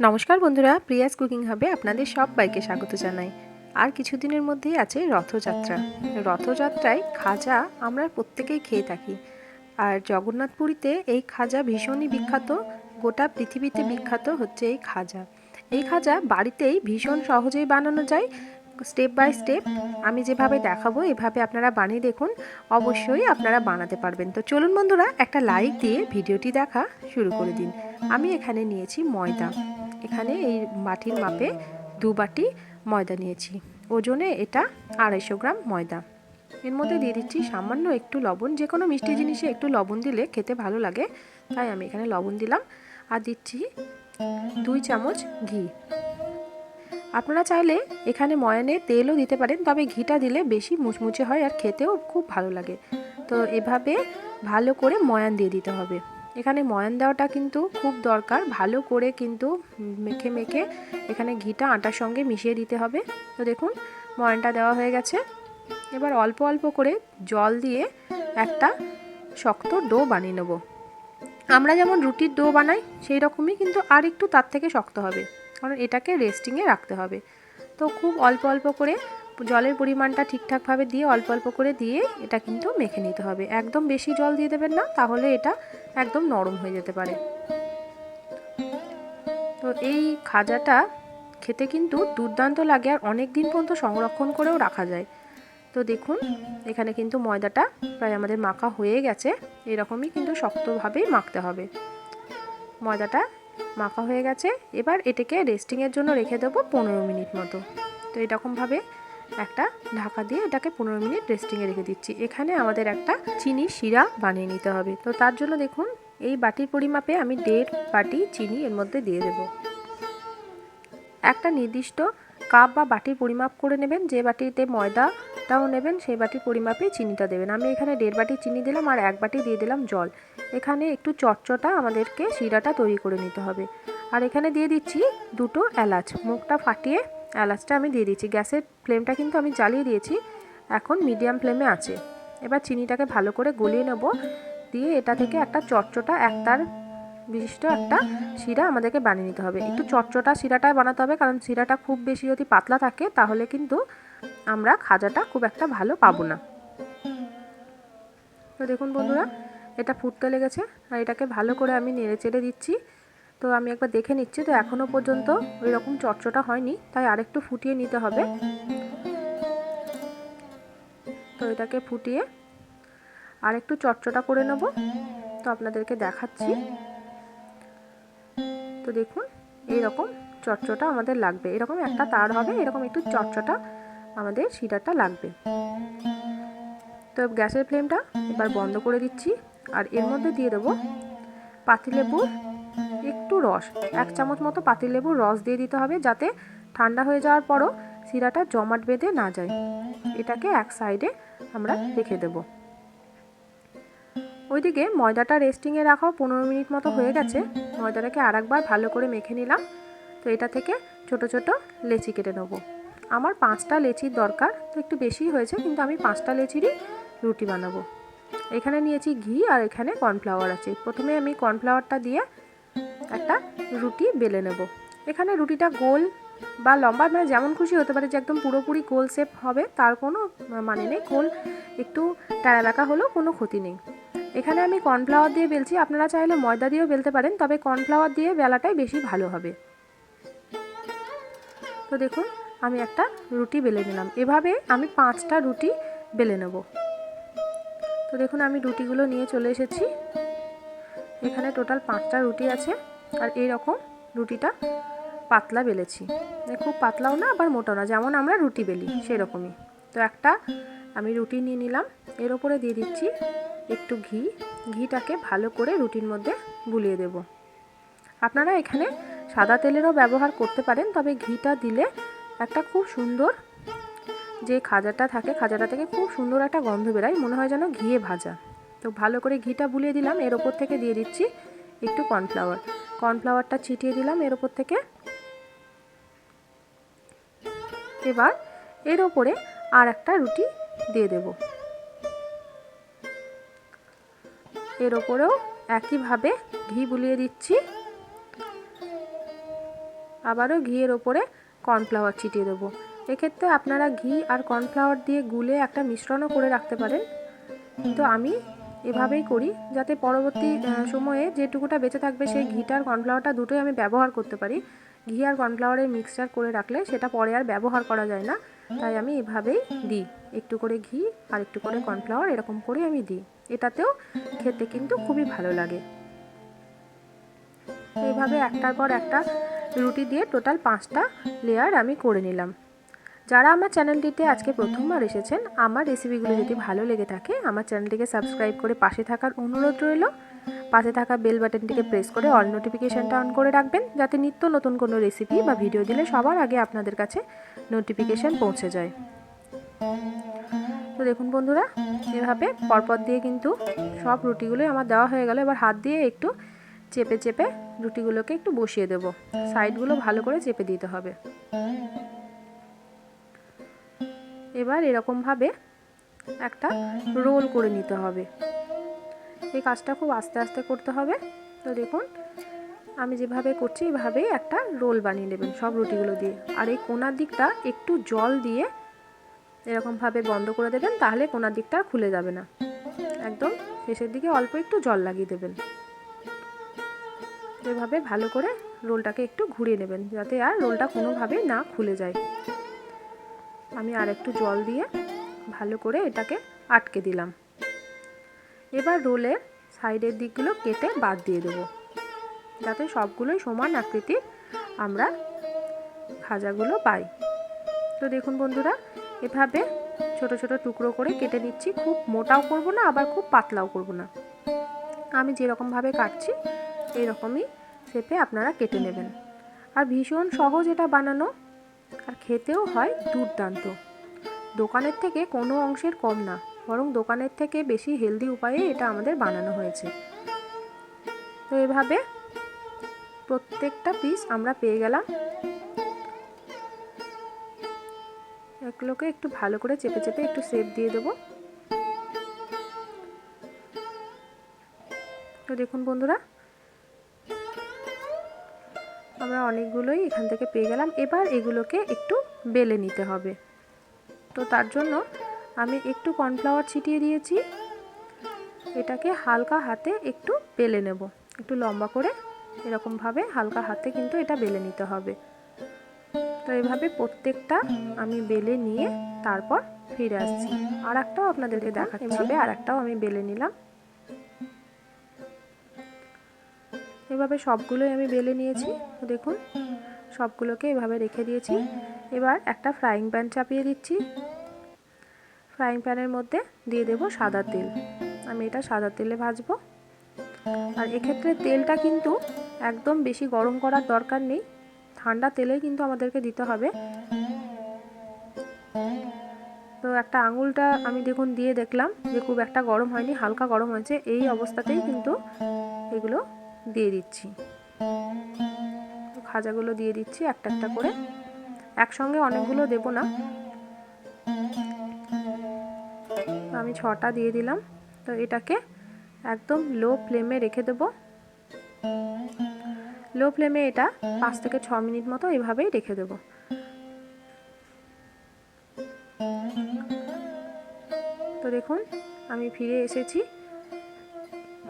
নমস্কার বন্ধুরা, Prius cooking হাবে আপনাদের সবাইকে স্বাগত জানাই। আর কিছুদিনের মধ্যেই আছে রথযাত্রা। রথযাত্রায় খাজা আমরা প্রত্যেকেই খেয়ে থাকি। আর জগন্নাথপুরীতে এই খাজা ভীষণই বিখ্যাত। গোটা পৃথিবীতে বিখ্যাত হচ্ছে এই খাজা। এই খাজা বাড়িতেই ভীষণ সহজেই বানানো যায়। স্টেপ বাই স্টেপ আমি যেভাবে দেখাবো, এভাবে আপনারা বানিয়ে দেখুন। অবশ্যই আপনারা বানাতে পারবেন। তো চলুন বন্ধুরা, একটা লাইক দিয়ে ভিডিওটি দেখা শুরু করে দিন। আমি এখানে নিয়েছি ময়দা। এখানে এই বাটির মাপে দু বাটি ময়দা নিয়েছি। ওজনে এটা আড়াইশো গ্রাম ময়দা। এর মধ্যে দিয়ে দিচ্ছি সামান্য একটু লবণ। যে কোনো মিষ্টি জিনিসে একটু লবণ দিলে খেতে ভালো লাগে, তাই আমি এখানে লবণ দিলাম। আর দিচ্ছি দুই চামচ ঘি। আপনারা চাইলে এখানে ময়ানে তেলও দিতে পারেন, তবে ঘিটা দিলে বেশি মুচমুচে হয় আর খেতেও খুব ভালো লাগে। তো এভাবে ভালো করে ময়ান দিয়ে দিতে হবে। এখানে ময়ান দেওয়াটা কিন্তু খুব দরকার। ভালো করে কিন্তু মেখে মেখে এখানে ঘিটা আটার সঙ্গে মিশিয়ে দিতে হবে। তো দেখুন, ময়ানটা দেওয়া হয়ে গেছে। এবার অল্প অল্প করে জল দিয়ে একটা শক্ত ডো বানিয়ে নেব। আমরা যেমন রুটির ডো বানাই, সেই রকমই কিন্তু আর একটু তার থেকে শক্ত হবে। কারণ এটাকে রেস্টিংয়ে রাখতে হবে। তো খুব অল্প অল্প করে জলের পরিমাণটা ঠিকঠাকভাবে দিয়ে অল্প অল্প করে দিয়ে এটা কিন্তু মেখে নিতে হবে। একদম বেশি জল দিয়ে দেবেন না, তাহলে এটা একদম নরম হয়ে যেতে পারে। তো এই খাজাটা খেতে কিন্তু দুর্দান্ত লাগে আর অনেক দিন পর্যন্ত সংরক্ষণ করেও রাখা যায়। তো দেখুন, এখানে কিন্তু ময়দাটা প্রায় আমাদের মাখা হয়ে গেছে, এরকমই কিন্তু শক্তভাবেই মাখতে হবে। ময়দাটা মাখা হয়ে গেছে, এবার এটাকে রেস্টিংয়ের জন্য রেখে দেবো পনেরো মিনিট মতো। তো এরকমভাবে একটা ঢাকা দিয়ে এটাকে পনেরো মিনিট রেস্টিংয়ে রেখে দিচ্ছি। এখানে আমাদের একটা চিনি শিরা বানিয়ে নিতে হবে। তো তার জন্য দেখুন, এই বাটির পরিমাপে আমি দেড় বাটি চিনি এর মধ্যে দিয়ে দেব। একটা নির্দিষ্ট কাপ বা বাটির পরিমাপ করে নেবেন। যে বাটিতে ময়দাটাও নেবেন, সেই বাটির পরিমাপে চিনিটা দেবেন। আমি এখানে দেড় বাটি চিনি দিলাম আর এক বাটি দিয়ে দিলাম জল। এখানে একটু চটচটা আমাদেরকে শিরাটা তৈরি করে নিতে হবে। আর এখানে দিয়ে দিচ্ছি দুটো এলাচ। মুখটা ফাটিয়ে এলাচটা আমি দিয়ে দিচ্ছি গ্যাসের ফ্লেমটা কিন্তু আমি জ্বালিয়ে দিয়েছি। এখন মিডিয়াম ফ্লেমে আছে। এবার চিনিটাকে ভালো করে গলিয়ে নেব। দিয়ে এটা থেকে একটা চটচটা একতার বিশিষ্ট একটা শিরা আমাদেরকে বানিয়ে নিতে হবে। একটু চটচটা শিরাটা বানাতে হবে, কারণ শিরাটা খুব বেশি যদি পাতলা থাকে, তাহলে কিন্তু আমরা খাজাটা খুব একটা ভালো পাবো না। তো দেখুন বন্ধুরা, এটা ফুটতে লেগেছে। আর এটাকে ভালো করে আমি নেড়ে চেড়ে দিচ্ছি। তো আমি একবার দেখে নিচ্ছি, তো এখনও পর্যন্ত ওই রকম চটচটা হয়নি, তাই আরেকটু ফুটিয়ে নিতে হবে। তো এটাকে ফুটিয়ে আরেকটু চটচটা করে নেব, তো আপনাদেরকে দেখাচ্ছি। তো দেখুন এই রকম চটচটা আমাদের লাগবে। এরকম একটা তার হবে, এরকম একটু চটচটা আমাদের শিরাটা লাগবে। তো গ্যাসের ফ্লেমটা এবার বন্ধ করে দিচ্ছি, আর এর মধ্যে দিয়ে দেবো পাতিলেবুর একটু রস। এক চামচ মতো পাতিলেবুর রস দিয়ে দিতে হবে যাতে ঠান্ডা হয়ে যাওয়ার পরও শিরাটা জমাট বেঁধে না যায়। এটাকে এক সাইডে আমরা রেখে দেব। ওইদিকে ময়দাটা রেস্টিংয়ে রাখাও পনেরো মিনিট মতো হয়ে গেছে। ময়দাটাকে আরেকবার ভালো করে মেখে নিলাম। তো এটা থেকে ছোট ছোট লেচি কেটে নেব। আমার পাঁচটা লেচির দরকার, তো একটু বেশি হয়েছে, কিন্তু আমি পাঁচটা লেচিরই রুটি বানাবো। এখানে নিয়েছি ঘি আর এখানে কর্নফ্লাওয়ার আছে। প্রথমে আমি কর্নফ্লাওয়ারটা দিয়ে একটা রুটি বেলে নেব। এখানে রুটিটা গোল বা লম্বা মানে যেমন খুশি হতে পারে যে একদম পুরোপুরি গোল শেপ হবে, তার কোনো মানে নেই। গোল একটু টায়ালাকা হলেও কোনো ক্ষতি নেই। এখানে আমি কর্নফ্লাওয়ার দিয়ে বেলছি। আপনারা চাইলে ময়দা দিয়েও বেলতে পারেন, তবে কর্নফ্লাওয়ার দিয়ে বেলাটাই বেশি ভালো হবে। তো দেখুন, আমি একটা রুটি বেলে নিলাম। এভাবে আমি পাঁচটা রুটি বেলে নেব। তো দেখুন, আমি রুটিগুলো নিয়ে চলে এসেছি। এখানে টোটাল পাঁচটা রুটি আছে আর এই রকম রুটিটা পাতলা বেলেছি। খুব পাতলাও না, আবার মোটাও না। যেমন আমরা রুটি বেলি, সেরকমই। তো একটা আমি রুটি নিয়ে নিলাম। এর ওপরে দিয়ে দিচ্ছি একটু ঘি। ঘিটাকে ভালো করে রুটির মধ্যে গুলিয়ে দেব। আপনারা এখানে সাদা তেলেরও ব্যবহার করতে পারেন, তবে ঘিটা দিলে একটা খুব সুন্দর যে খাজাটা থাকে, খাজাটা থেকে খুব সুন্দর একটা গন্ধ বেরায়। মনে হয় যেন ঘিয়ে ভাজা। তো ভালো করে ঘিটা বুলিয়ে দিলাম, এর ওপর থেকে দিয়ে দিচ্ছি একটু কর্নফ্লাওয়ার। কর্নফ্লাওয়ারটা ছিটিয়ে দিলাম, এর ওপর থেকে। এবার এর ওপরে আর একটা রুটি দিয়ে দেব। এর ওপরেও একইভাবে ঘি বুলিয়ে দিচ্ছি। আবারও ঘিয়ের ওপরে কর্নফ্লাওয়ার ছিটিয়ে দেবো। এক্ষেত্রে আপনারা ঘি আর কর্নফ্লাওয়ার দিয়ে গুলে একটা মিশ্রণও করে রাখতে পারেন। কিন্তু আমি এভাবেই করি যাতে পরবর্তী সময়ে যেটুকুটা বেঁচে থাকবে সেই ঘিটা আর কর্নফ্লাওয়ারটা দুটোই আমি ব্যবহার করতে পারি। ঘি আর কর্নফ্লাওয়ারের মিক্সচার করে রাখলে সেটা পরে আর ব্যবহার করা যায় না। তাই আমি এভাবেই দিই। একটু করে ঘি আর একটু করে কর্নফ্লাওয়ার এরকম করে আমি দিই। এটাতেও খেতে কিন্তু খুবই ভালো লাগে। এইভাবে একটার পর একটা রুটি দিয়ে টোটাল পাঁচটা লেয়ার আমি করে নিলাম। যারা আমার চ্যানেলটিতে আজকে প্রথমবার এসেছেন, আমার রেসিপিগুলো যদি ভালো লেগে থাকে, আমার চ্যানেলটিকে সাবস্ক্রাইব করে পাশে থাকার অনুরোধ রইল। পাশে থাকা বেল বাটনটিকে প্রেস করে অল নোটিফিকেশানটা অন করে রাখবেন, যাতে নিত্য নতুন কোনো রেসিপি বা ভিডিও দিলে সবার আগে আপনাদের কাছে নোটিফিকেশান পৌঁছে যায়। তো দেখুন বন্ধুরা, এভাবে পরপর দিয়ে কিন্তু সব রুটিগুলোই আমার দেওয়া হয়ে গেল। এবার হাত দিয়ে একটু চেপে চেপে রুটিগুলোকে একটু বসিয়ে দেব। সাইডগুলো ভালো করে চেপে দিতে হবে। এবার এরকমভাবে একটা রোল করে নিতে হবে। এই কাজটা খুব আস্তে আস্তে করতে হবে। তো দেখুন, আমি যেভাবে করছি, এভাবেই একটা রোল বানিয়ে নেবেন সব রুটিগুলো দিয়ে। আর এই কোনার দিকটা একটু জল দিয়ে এরকমভাবে বন্ধ করে দেবেন, তাহলে কোনার দিকটা খুলে যাবে না। একদম শেষের দিকে অল্প একটু জল লাগিয়ে দেবেন। এভাবে ভালো করে রোলটাকে একটু ঘুরিয়ে নেবেন, যাতে আর রোলটা কোনোভাবেই না খুলে যায়। আমি আর একটু জল দিয়ে ভালো করে এটাকে আটকে দিলাম। এবার রোলের সাইডের দিকগুলো কেটে বাদ দিয়ে দেবো। যাতে সবগুলোই সমান আকৃতির আমরা খাজাগুলো পাই। তো দেখুন বন্ধুরা, এভাবে ছোট ছোট টুকরো করে কেটে নিচ্ছি। খুব মোটাও করব না, আবার খুব পাতলাও করব না। আমি যেরকমভাবে কাটছি এইরকমই শেপে আপনারা কেটে নেবেন। আর ভীষণ সহজ এটা বানানো। আর খেতেও হয় দুর্দান্ত। দোকানের থেকে কোনো অংশের কম না, বরং দোকানের থেকে বেশি হেলদি উপায়ে এটা আমাদের বানানো হয়েছে। তো এভাবে প্রত্যেকটা পিস আমরা পেয়ে গেলাম। এগুলোকে একটু ভালো করে চেপে চেপে একটু সেপ দিয়ে দেবো। তো দেখুন বন্ধুরা আমরা অনেকগুলোই এখান থেকে পেয়ে গেলাম। এবার এগুলোকে একটু বেলে নিতে হবে। তো তার জন্য আমি একটু কর্নফ্লাওয়ার ছিটিয়ে দিয়েছি। এটাকে হালকা হাতে একটু বেলে নেব। একটু লম্বা করে এরকমভাবে হালকা হাতে কিন্তু এটা বেলে নিতে হবে। তো এভাবে প্রত্যেকটা আমি বেলে নিয়ে তারপর ফিরে আসছি। আর একটাও আপনাদেরকে দেখা এভাবে আর একটাও আমি বেলে নিলাম। এভাবে সবগুলোই আমি বেলে নিয়েছি, দেখুন। সবগুলোকে এভাবে রেখে দিয়েছি। এবার একটা ফ্রাইং প্যান চাপিয়ে দিচ্ছি। ফ্রাইং প্যানের মধ্যে দিয়ে দেব সাদা তেল। আমি এটা সাদা তেলে ভাজবো। আর এক্ষেত্রে তেলটা কিন্তু একদম বেশি গরম করার দরকার নেই। ঠান্ডা তেলে কিন্তু আমাদেরকে দিতে হবে। তো একটা আঙুলটা আমি দেখুন দিয়ে দেখলাম যে খুব একটা গরম হয়নি, হালকা গরম হয়েছে। এই অবস্থাতেই কিন্তু এগুলো দিয়ে দিচ্ছি। খাজাগুলো দিয়ে দিচ্ছি একটা একটা করে। একসঙ্গে অনেকগুলো দেব না। আমি ছটা দিয়ে দিলাম। তো এটাকে একদম লো ফ্লেমে রেখে দেব। লো ফ্লেমে এটা পাঁচ থেকে ছ মিনিট মতো এভাবেই রেখে দেব। তো দেখুন, আমি ফিরে এসেছি।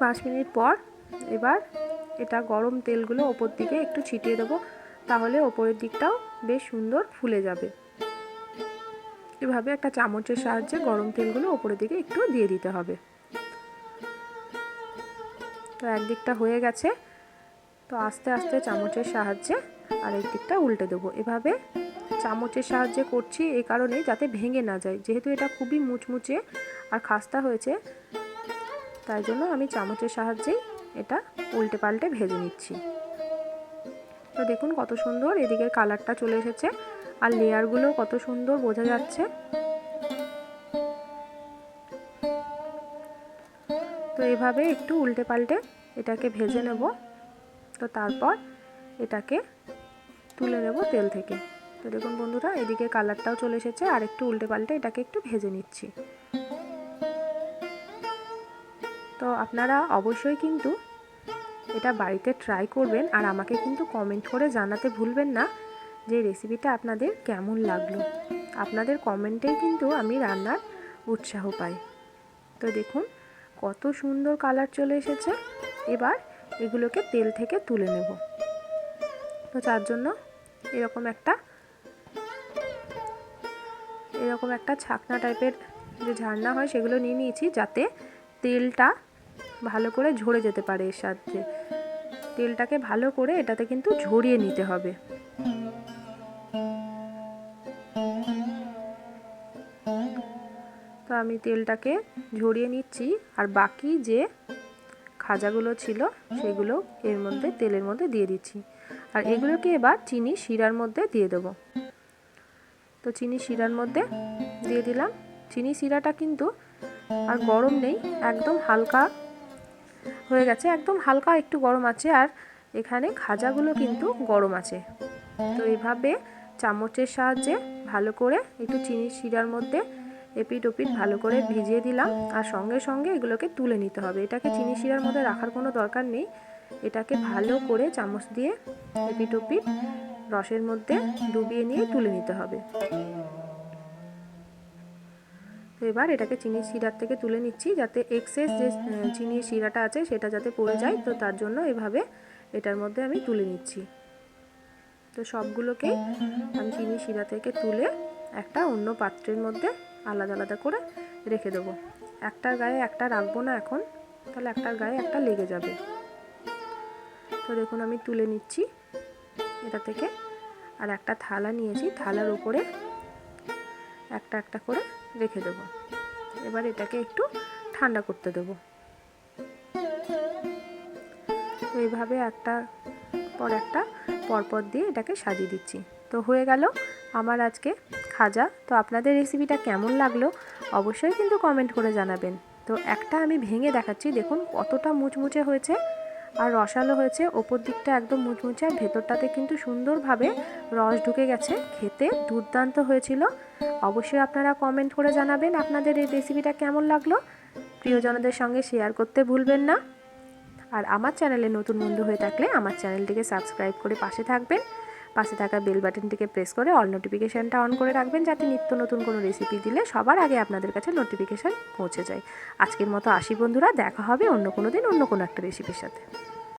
পাঁচ মিনিট পর এবার এটা গরম তেলগুলো ওপর দিকে একটু ছিটিয়ে দেবো, তাহলে ওপরের দিকটাও বেশ সুন্দর ফুলে যাবে। এভাবে একটা চামচের সাহায্যে গরম তেলগুলো ওপরের দিকে একটু দিয়ে দিতে হবে। তো একদিকটা হয়ে গেছে, তো আস্তে আস্তে চামচের সাহায্যে আরেক দিকটা উল্টে দেবো। এভাবে চামচের সাহায্যে করছি এই কারণে যাতে ভেঙে না যায়, যেহেতু এটা খুবই মুচমুচে আর খাস্তা হয়েছে, তাই জন্য আমি চামচের সাহায্যেই এটা উল্টে পাল্টে ভেজে নিচ্ছি। তো দেখুন কত সুন্দর এদিকের কালারটা চলে এসেছে আর লেয়ারগুলো কত সুন্দর বোঝা যাচ্ছে। তো এভাবে একটু উল্টে পাল্টে এটাকে ভেজে নেব। তো তারপর এটাকে তুলে নেব তেল থেকে। তো দেখুন বন্ধুরা, এদিকে কালারটাও চলে এসেছে আর একটু উল্টে পাল্টে এটাকে একটু ভেজে নিচ্ছি। তো আপনারা অবশ্যই কিন্তু এটা বাড়িতে ট্রাই করবেন আর আমাকে কিন্তু কমেন্ট করে জানাতে ভুলবেন না যে রেসিপিটা আপনাদের কেমন লাগল। আপনাদের কমেন্টেই কিন্তু আমি রান্নার উৎসাহ পাই। তো দেখুন, কত সুন্দর কালার চলে এসেছে। এবার এগুলোকে তেল থেকে তুলে নেব। তো তার জন্য এরকম একটা এরকম একটা ছাকনা টাইপের যে ঝাড়না হয় সেগুলো নিয়ে নিয়েছি যাতে তেলটা ভালো করে ঝরে যেতে পারে এর সাথে তেলটাকে ভালো করে এটাতে কিন্তু ঝরিয়ে নিতে হবে। তো আমি তেলটাকে ঝরিয়ে নিচ্ছি, আর বাকি যে খাজাগুলো ছিল সেগুলো এর মধ্যে, তেলের মধ্যে দিয়ে দিচ্ছি। আর এগুলোকে এবার চিনি শিরার মধ্যে দিয়ে দেবো। তো চিনি শিরার মধ্যে দিয়ে দিলাম। চিনি শিরাটা কিন্তু আর গরম নেই, একদম হালকা হয়ে গেছে। একদম হালকা একটু গরম আছে আর এখানে খাজাগুলো কিন্তু গরম আছে। তো এইভাবে চামচের সাহায্যে ভালো করে একটু চিনি শিরার মধ্যে এপিট ওপিট ভালো করে ভিজিয়ে দিলাম আর সঙ্গে সঙ্গে এগুলোকে তুলে নিতে হবে। এটাকে চিনি শিরার মধ্যে রাখার কোনো দরকার নেই। এটাকে ভালো করে চামচ দিয়ে এপিট ওপিট রসের মধ্যে ডুবিয়ে নিয়ে তুলে নিতে হবে। এবার এটাকে চিনি শিরার থেকে তুলে নিচ্ছি যাতে এক্সেস যে চিনির শিরাটা আছে সেটা যাতে পড়ে যায়। তো তার জন্য এভাবে এটার মধ্যে আমি তুলে নিচ্ছি। তো সবগুলোকেই আমি চিনি শিরা থেকে তুলে একটা অন্য পাত্রের মধ্যে আলাদা আলাদা করে রেখে দেবো। একটার গায়ে একটা রাখব না এখন, তাহলে একটার গায়ে একটা লেগে যাবে। তো দেখুন আমি তুলে নিচ্ছি এটা থেকে। আর একটা থালা নিয়েছি, থালার উপরে একটা একটা করে রেখে দেব। এবার এটাকে একটু ঠান্ডা করতে দেব। এইভাবে একটা পর একটা পরপর দিয়ে এটাকে সাজিয়ে দিচ্ছি। তো হয়ে গেল আমার আজকে খাজা। তো আপনাদের রেসিপিটা কেমন লাগল অবশ্যই কিন্তু কমেন্ট করে জানাবেন। তো একটা আমি ভেঙে দেখাচ্ছি। দেখুন কতটা মুচমুচে হয়েছে। আর রসালো হয়েছে ওপর দিকটা একদম মুচমুচে, আর ভেতরটাতে কিন্তু সুন্দরভাবে রস ঢুকে গেছে। খেতে দুর্দান্ত হয়েছিল। অবশ্যই আপনারা কমেন্ট করে জানাবেন আপনাদের এই রেসিপিটা কেমন লাগল। প্রিয়জনদের সঙ্গে শেয়ার করতে ভুলবেন না। আর আমার চ্যানেলে নতুন বন্ধু হয়ে থাকলে আমার চ্যানেলটিকে সাবস্ক্রাইব করে পাশে থাকবেন। পাশে থাকা বেল বাটনটিকে প্রেস করে অল নোটিফিকেশানটা অন করে রাখবেন যাতে নিত্য নতুন কোনো রেসিপি দিলে সবার আগে আপনাদের কাছে নোটিফিকেশান পৌঁছে যায়। আজকের মতো আসি বন্ধুরা, দেখা হবে অন্য কোনো দিন অন্য কোনো একটা রেসিপির সাথে।